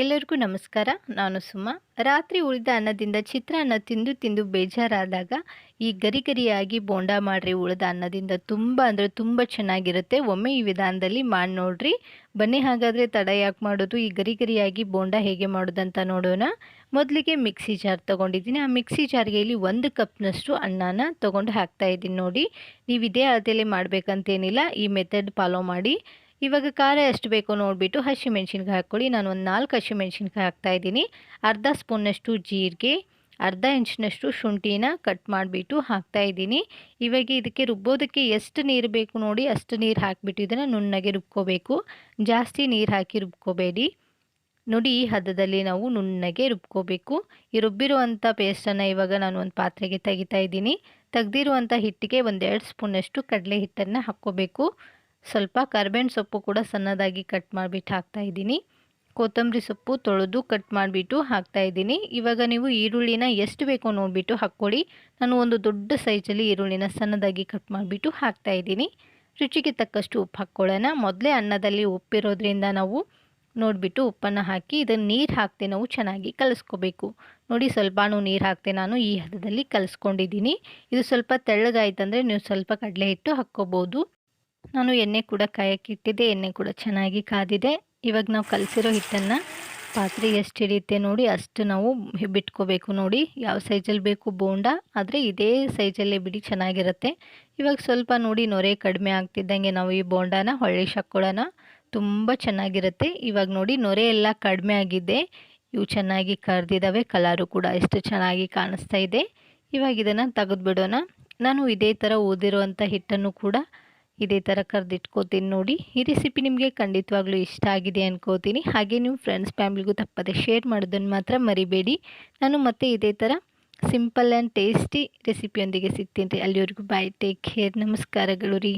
ಎಲ್ಲರಿಗೂ ನಮಸ್ಕಾರ. ನಾನು ಸುಮ. ರಾತ್ರಿ ಉಳಿದ ಅನ್ನದಿಂದ ಚಿತ್ರಾನ್ನ ತಿಂದು ತಿಂದು ಬೇಜಾರಾದಾಗ ಈ ಗರಿ ಗರಿಯಾಗಿ ಬೋಂಡ ಮಾಡ್ರಿ, ಉಳಿದ ಅನ್ನದಿಂದ ತುಂಬ ಅಂದರೆ ತುಂಬ ಚೆನ್ನಾಗಿರುತ್ತೆ. ಒಮ್ಮೆ ಈ ವಿಧಾನದಲ್ಲಿ ಮಾಡಿ ನೋಡ್ರಿ. ಬನ್ನಿ ಹಾಗಾದರೆ ತಡ ಯಾಕೆ ಮಾಡೋದು? ಈ ಗರಿ ಗರಿಯಾಗಿ ಬೋಂಡ ಹೇಗೆ ಮಾಡೋದಂತ ನೋಡೋಣ. ಮೊದಲಿಗೆ ಮಿಕ್ಸಿ ಜಾರ್ ತೊಗೊಂಡಿದ್ದೀನಿ. ಆ ಮಿಕ್ಸಿ ಜಾರ್ಗೆ ಇಲ್ಲಿ ಒಂದು ಕಪ್ನಷ್ಟು ಅನ್ನನ ತೊಗೊಂಡು ಹಾಕ್ತಾ ಇದ್ದೀನಿ ನೋಡಿ. ನೀವು ಇದೇ ಅಳತೆಯಲ್ಲಿ ಮಾಡಬೇಕಂತೇನಿಲ್ಲ. ಈ ಮೆಥಡ್ ಫಾಲೋ ಮಾಡಿ. ಇವಾಗ ಖಾರ ಎಷ್ಟು ಬೇಕೋ ನೋಡಿಬಿಟ್ಟು ಹಸಿಮೆಣ್ಸಿನ್ಕಾಯಿ ಹಾಕ್ಕೊಳ್ಳಿ. ನಾನು ಒಂದು ನಾಲ್ಕು ಹಸಿಮೆಣ್ಸಿನ್ಕಾಯಿ ಹಾಕ್ತಾಯಿದ್ದೀನಿ ಅರ್ಧ ಸ್ಪೂನ್ನಷ್ಟು ಜೀರಿಗೆ, ಅರ್ಧ ಇಂಚಿನಷ್ಟು ಶುಂಠಿನ ಕಟ್ ಮಾಡಿಬಿಟ್ಟು ಹಾಕ್ತಾಯಿದ್ದೀನಿ ಇವಾಗ ಇದಕ್ಕೆ ರುಬ್ಬೋದಕ್ಕೆ ಎಷ್ಟು ನೀರು ಬೇಕು ನೋಡಿ ಅಷ್ಟು ನೀರು ಹಾಕಿಬಿಟ್ಟು ಇದನ್ನು ನುಣ್ಣಗೆ ರುಬ್ಕೋಬೇಕು. ಜಾಸ್ತಿ ನೀರು ಹಾಕಿ ರುಬ್ಕೋಬೇಡಿ. ನೋಡಿ ಈ ಹದದಲ್ಲಿ ನಾವು ನುಣ್ಣಗೆ ರುಬ್ಕೋಬೇಕು. ಈ ರುಬ್ಬಿರುವಂಥ ಪೇಸ್ಟನ್ನು ಇವಾಗ ನಾನು ಒಂದು ಪಾತ್ರೆಗೆ ತೆಗಿತಾ ಇದ್ದೀನಿ. ತೆಗ್ದಿರುವಂಥ ಹಿಟ್ಟಿಗೆ ಒಂದೆರಡು ಸ್ಪೂನಷ್ಟು ಕಡಲೆ ಹಿಟ್ಟನ್ನು ಹಾಕ್ಕೋಬೇಕು. ಸ್ವಲ್ಪ ಕರ್ಬೇವಿನ ಸೊಪ್ಪು ಕೂಡ ಸಣ್ಣದಾಗಿ ಕಟ್ ಮಾಡಿಬಿಟ್ಟು ಹಾಕ್ತಾ ಇದ್ದೀನಿ. ಕೊತ್ತಂಬರಿ ಸೊಪ್ಪು ತೊಳೆದು ಕಟ್ ಮಾಡಿಬಿಟ್ಟು ಹಾಕ್ತಾ ಇದ್ದೀನಿ. ಇವಾಗ ನೀವು ಈರುಳ್ಳಿನ ಎಷ್ಟು ಬೇಕೋ ನೋಡಿಬಿಟ್ಟು ಹಾಕ್ಕೊಳ್ಳಿ. ನಾನು ಒಂದು ದೊಡ್ಡ ಸೈಜಲ್ಲಿ ಈರುಳ್ಳಿನ ಸಣ್ಣದಾಗಿ ಕಟ್ ಮಾಡಿಬಿಟ್ಟು ಹಾಕ್ತಾ ಇದ್ದೀನಿ. ರುಚಿಗೆ ತಕ್ಕಷ್ಟು ಉಪ್ಪು ಹಾಕ್ಕೊಳ್ಳೋಣ. ಮೊದಲೇ ಅನ್ನದಲ್ಲಿ ಉಪ್ಪಿರೋದ್ರಿಂದ ನಾವು ನೋಡಿಬಿಟ್ಟು ಉಪ್ಪನ್ನು ಹಾಕಿ ಇದನ್ನು ನೀರು ಹಾಕ್ತೆ ನಾವು ಚೆನ್ನಾಗಿ ಕಲಿಸ್ಕೋಬೇಕು. ನೋಡಿ ಸ್ವಲ್ಪನೂ ನೀರು ಹಾಕ್ತೆ ನಾನು ಈ ಹದದಲ್ಲಿ ಕಲಿಸ್ಕೊಂಡಿದ್ದೀನಿ. ಇದು ಸ್ವಲ್ಪ ತೆಳ್ಳಗಾಯ್ತಂದರೆ ನೀವು ಸ್ವಲ್ಪ ಕಡಲೆ ಹಿಟ್ಟು ಹಾಕ್ಕೋಬೋದು. ನಾನು ಎಣ್ಣೆ ಕೂಡ ಕಾಯಕ್ಕೆ ಇಟ್ಟಿದ್ದೆ, ಎಣ್ಣೆ ಕೂಡ ಚೆನ್ನಾಗಿ ಕಾದಿದೆ. ಇವಾಗ ನಾವು ಕಲಸಿರೋ ಹಿಟ್ಟನ್ನು ಪಾತ್ರೆ ಎಷ್ಟು ಹಿಡಿಯುತ್ತೆ ನೋಡಿ, ಅಷ್ಟು ನಾವು ಬಿಟ್ಕೋಬೇಕು ನೋಡಿ. ಯಾವ ಸೈಜಲ್ಲಿ ಬೇಕು ಬೋಂಡ, ಆದರೆ ಇದೇ ಸೈಜಲ್ಲೇ ಬಿಡಿ, ಚೆನ್ನಾಗಿರುತ್ತೆ. ಇವಾಗ ಸ್ವಲ್ಪ ನೋಡಿ, ನೊರೆ ಕಡಿಮೆ ಆಗ್ತಿದ್ದಂಗೆ ನಾವು ಈ ಬೋಂಡಾನ, ಹೊಳ್ಳಿ ಹಾಕ್ಕೊಳ್ಳೋಣ ತುಂಬ ಚೆನ್ನಾಗಿರುತ್ತೆ. ಇವಾಗ ನೋಡಿ, ನೊರೆ ಎಲ್ಲ ಕಡಿಮೆ ಆಗಿದೆ. ಇವು ಚೆನ್ನಾಗಿ ಕರೆದಿದ್ದಾವೆ ಕಲರು ಕೂಡ ಎಷ್ಟು ಚೆನ್ನಾಗಿ ಕಾಣಿಸ್ತಾ ಇದೆ. ಇವಾಗ ಇದನ್ನು ತೆಗೆದುಬಿಡೋಣ. ನಾನು ಇದೇ ಥರ ಓದಿರುವಂಥ ಹಿಟ್ಟನ್ನು ಕೂಡ ಇದೇ ಥರ ಕರೆದಿಟ್ಕೋತೀನಿ ನೋಡಿ. ಈ ರೆಸಿಪಿ ನಿಮಗೆ ಖಂಡಿತವಾಗ್ಲೂ ಇಷ್ಟ ಆಗಿದೆ ಅನ್ಕೋತೀನಿ. ಹಾಗೆ ನೀವು ಫ್ರೆಂಡ್ಸ್ ಫ್ಯಾಮಿಲಿಗೂ ತಪ್ಪದೆ ಶೇರ್ ಮಾಡೋದನ್ನು ಮಾತ್ರ ಮರಿಬೇಡಿ. ನಾನು ಮತ್ತೆ ಇದೇ ಥರ ಸಿಂಪಲ್ ಆ್ಯಂಡ್ ಟೇಸ್ಟಿ ರೆಸಿಪಿಯೊಂದಿಗೆ ಸಿಗ್ತೀನಿ ರೀ. ಅಲ್ಲಿವರೆಗೂ ಬಾಯ್ ಟೇಕ್ ಕೇರ್ ನಮಸ್ಕಾರಗಳು ರೀ.